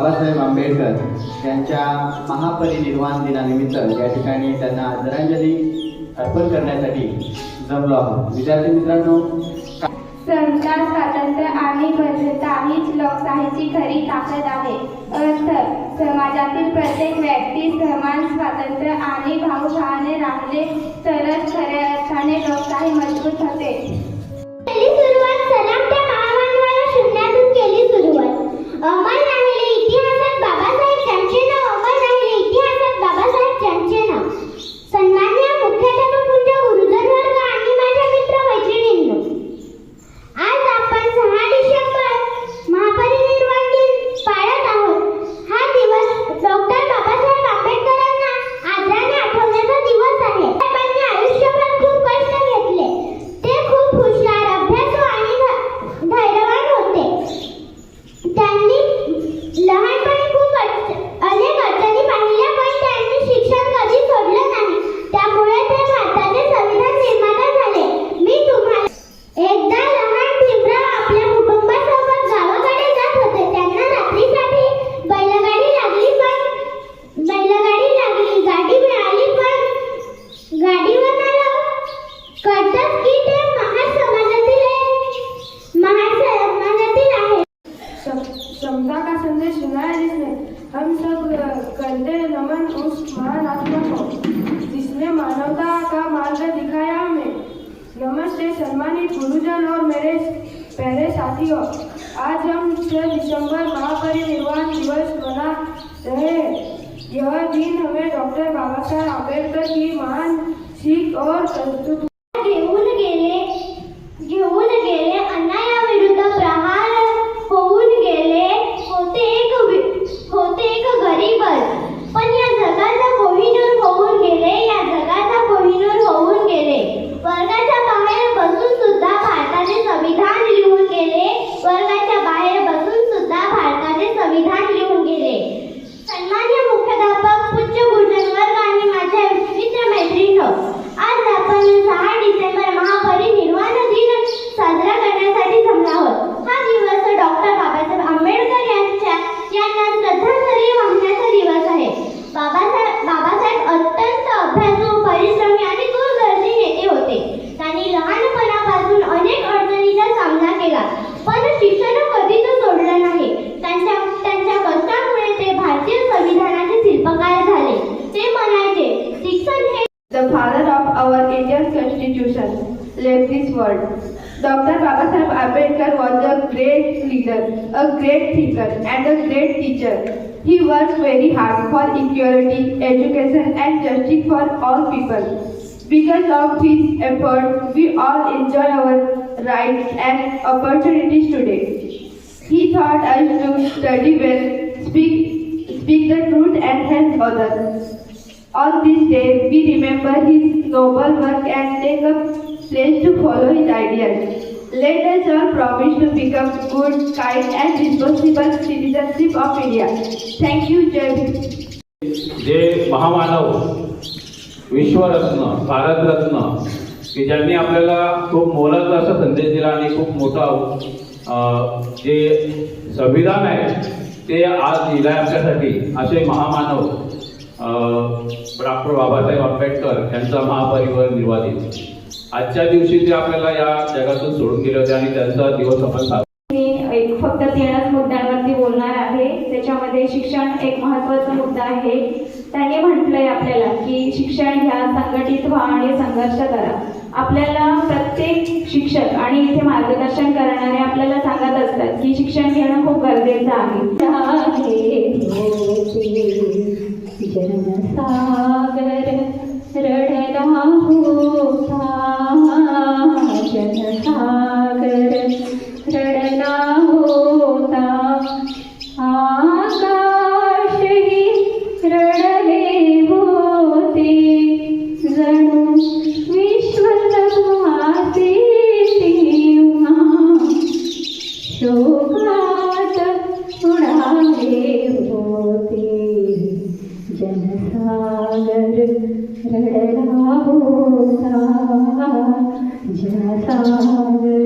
बाबासाहेब आंबेडकर यांच्या महापरिनिर्वाण दिनानिमित्त या ठिकाणी त्यांना आदरांजली अर्पण करण्यासाठी जमलो आहोत. विद्यार्थी मित्रांनो समता स्वातंत्र्य आणि बद्धता हीच लोकशाहीची खरी ताकद आहे. अर्थ समाजातील प्रत्येक व्यक्ती समान स्वातंत्र्य आणि भाऊभावाने राहिले तरच खऱ्या अर्थाने लोकशाही मजबूत होते. नमस्ते सम्मानित गुरुजन और मेरे प्यारे साथियों। आज हम छः दिसंबर महापरिनिर्वाण दिवस मना रहे हैं। यह दिन हमें डॉक्टर बाबा साहेब आम्बेडकर की महान सीख और संस्कृति constitution left this world. Dr. Babasaheb Ambedkar was a great leader, a great thinker, and a great teacher. He worked very hard for equality, education, and justice for all people. Because of his effort, we all enjoy our rights and opportunities today. He taught us to study well, speak, speak the truth, and help others. On this day, we remember his noble work and take a pledge to follow his ideas. Let us all promise to become good, kind, and responsible citizens of India. Thank you, Jai जे महामानव विश्वरत्न भारतरत्न की ज्यांनी आपल्याला खूप मोलाचा असा संदेश दिला आणि खूप मोठा जे संविधान आहे ते आज लिहिलं आहे आपल्यासाठी असे महामानव डॉक्टर बाबासाहेब आंबेडकर यांचा महापरिवार निर्वाह दिन आजच्या दिवशी ते आपल्याला या जगातून सोडून गेले होते आणि त्यांचा दिवस आपण मी एक फक्त तीनच मुद्द्यांवरती बोलणार आहे. त्याच्यामध्ये शिक्षण एक महत्त्वाचा मुद्दा आहे. त्यांनी म्हटलंय आपल्याला की शिक्षण घ्या संघटित व्हा आणि संघर्ष करा. आपल्याला प्रत्येक शिक्षक आणि इथे मार्गदर्शन करणारे आपल्याला सांगत असतात की शिक्षण घेणं खूप गरजेचं आहे. जनसागर रडला होता जनसागर रडला होता आकाशही रडले होते जणू विश्वसभासे तेव्हा शोकात उडाले होते जनसागर रडला होता जनसागर